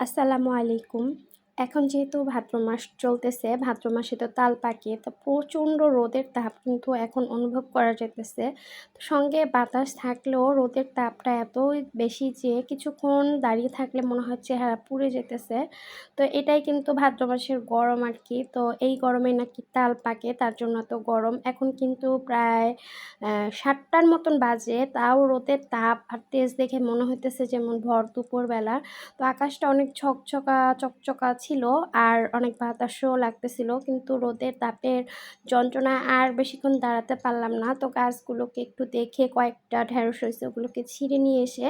আসসালামু আলাইকুম। এখন যেহেতু ভাদ্র মাস চলতেছে, ভাদ্র মাসে তো তাল পাকে, তো প্রচণ্ড রোদের তাপ কিন্তু এখন অনুভব করা যেতেছে। তো সঙ্গে বাতাস থাকলেও রোদের তাপটা এতই বেশি যে কিছুক্ষণ দাঁড়িয়ে থাকলে মনে হয় চেহারা পুড়ে যেতেছে। তো এটাই কিন্তু ভাদ্র মাসের গরম আর কি। তো এই গরমে নাকি তাল পাকে, তার জন্য তো গরম। এখন কিন্তু প্রায় সাতটার মতন বাজে। তাও রোদের তাপ আর তেজ দেখে মনে হইতেছে যেমন ভর দুপুরবেলা। তো আকাশটা অনেক ছকছকা চকচকা ছিল আর অনেক বাতাসও লাগতেছিল, কিন্তু রোদের তাপের যন্ত্রণা আর বেশিক্ষণ দাঁড়াতে পারলাম না। তো গাছগুলোকে একটু দেখে কয়েকটা ঢেঁড়স হয়েছে ওগুলোকে ছিঁড়ে নিয়ে এসে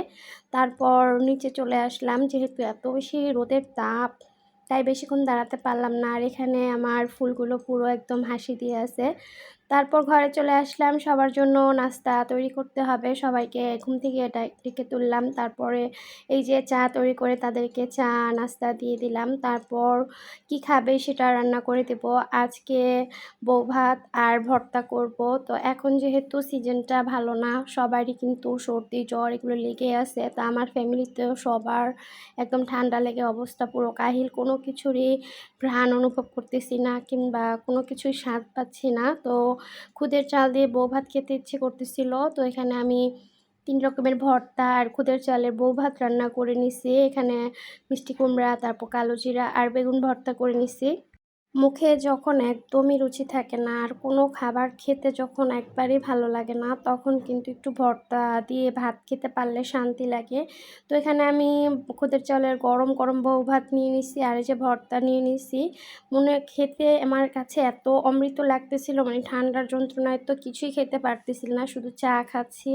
তারপর নিচে চলে আসলাম। যেহেতু এত বেশি রোদের তাপ, তাই বেশিক্ষণ দাঁড়াতে পারলাম না। আর এখানে আমার ফুলগুলো পুরো একদম হাসি দিয়ে আছে। তারপর ঘরে চলে আসলাম। সবার জন্য নাস্তা তৈরি করতে হবে। সবাইকে ঘুম থেকে এটা ডেকে তুললাম। তারপরে এই যে চা তৈরি করে তাদেরকে চা নাস্তা দিয়ে দিলাম। তারপর কি খাবে সেটা রান্না করে দেব। আজকে বউ ভাত আর ভর্তা করব। তো এখন যেহেতু সিজনটা ভালো না, সবারই কিন্তু সর্দি, জ্বর এগুলো লেগে আছে। তা আমার ফ্যামিলিতেও সবার একদম ঠান্ডা লেগে অবস্থা পুরো। কাহিল কোনো কিছুরই ঘ্রাণ অনুভব করতেছি না কিংবা কোনো কিছুই স্বাদ পাচ্ছি না। তো খুদের চাল দিয়ে বউ ভাত খেতে ইচ্ছে করতেছিল। তো এখানে আমি তিন রকমের ভর্তা আর খুদের চালের বউ ভাত রান্না করে নিছি। এখানে মিষ্টি কুমড়া, তারপর কালো জিরা আর বেগুন ভর্তা করে নিছি। মুখে যখন একদমই রুচি থাকে না, আর কোনো খাবার খেতে যখন একবারই ভালো লাগে না, তখন কিন্তু একটু ভর্তা দিয়ে ভাত খেতে পারলে শান্তি লাগে। তো এখানে আমি খুদের চালের গরম গরম বউ ভাত নিয়ে নিছি আর এই যে ভর্তা নিয়ে নিছি। মনে খেতে আমার কাছে এত অমৃত লাগতেছিল মানে ঠান্ডার যন্ত্রণায় তো কিছুই খেতে পারতেছিল না, শুধু চা খাচ্ছি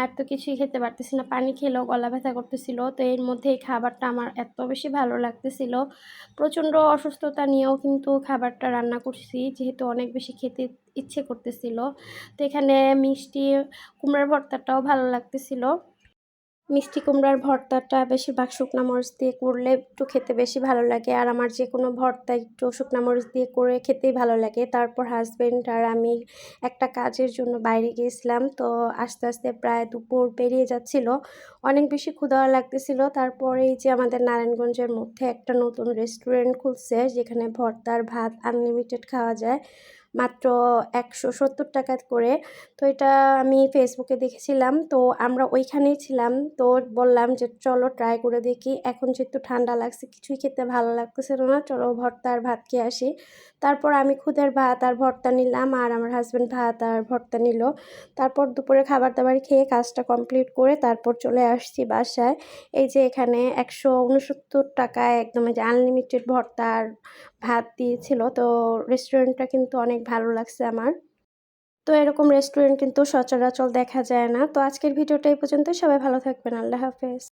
আর তো কিছুই খেতে পারতেছি না, পানি খেলেও গলা ব্যথা করতেছিল। তো এর মধ্যে এই খাবারটা আমার এত বেশি ভালো লাগতেছিল, প্রচণ্ড অসুস্থতা নিয়েও কিন্তু কিন্তু খাবারটা রান্না করছি, যেহেতু অনেক বেশি খেতে ইচ্ছে করতেছিল। তো এখানে মিষ্টি, কুমড়ার ভর্তাটাও ভালো লাগতেছিল। মিষ্টি কুমড়ার ভর্তাটা বেশিরভাগ শুকনো মরিচ দিয়ে করলে একটু খেতে বেশি ভালো লাগে। আর আমার যে কোনো ভর্তা একটু শুকনো মরিচ দিয়ে করে খেতেই ভালো লাগে। তারপর হাজব্যান্ড আর আমি একটা কাজের জন্য বাইরে গিয়েছিলাম। তো আস্তে আস্তে প্রায় দুপুর পেরিয়ে যাচ্ছিল। অনেক বেশি ক্ষুধা লাগতেছিল। তারপরে এই যে আমাদের নারায়ণগঞ্জের মধ্যে একটা নতুন রেস্টুরেন্ট খুলছে, যেখানে ভর্তার ভাত আনলিমিটেড খাওয়া যায়। মাত্র একশো সত্তর টাকা করে। তো এটা আমি ফেসবুকে দেখেছিলাম। তো আমরা ওইখানেই ছিলাম। তো বললাম যে, চলো ট্রাই করে দেখি। এখন যেহেতু ঠান্ডা লাগছে, কিছুই খেতে ভালো লাগতেছিল না। চলো ভর্তা আর ভাত খেয়ে আসি। তারপর আমি খুদের ভাত আর ভর্তা নিলাম আর আমার হাজব্যান্ড ভাত আর ভর্তা নিল। তারপর দুপুরে খাবার দাবার খেয়ে কাজটা কমপ্লিট করে তারপর চলে আসছি বাসায়। এই যে এখানে একশো উনসত্তর টাকায় একদম যে আনলিমিটেড ভর্তা আর ভাত দিয়েছিল। তো রেস্টুরেন্টটা কিন্তু অনেক ভালো লাগছে আমার। তো এরকম রেস্টুরেন্ট কিন্তু সচরাচর দেখা যায় না। তো আজকের ভিডিওটা এই পর্যন্ত সবাই ভালো থাকবেন। আল্লাহ হাফেজ।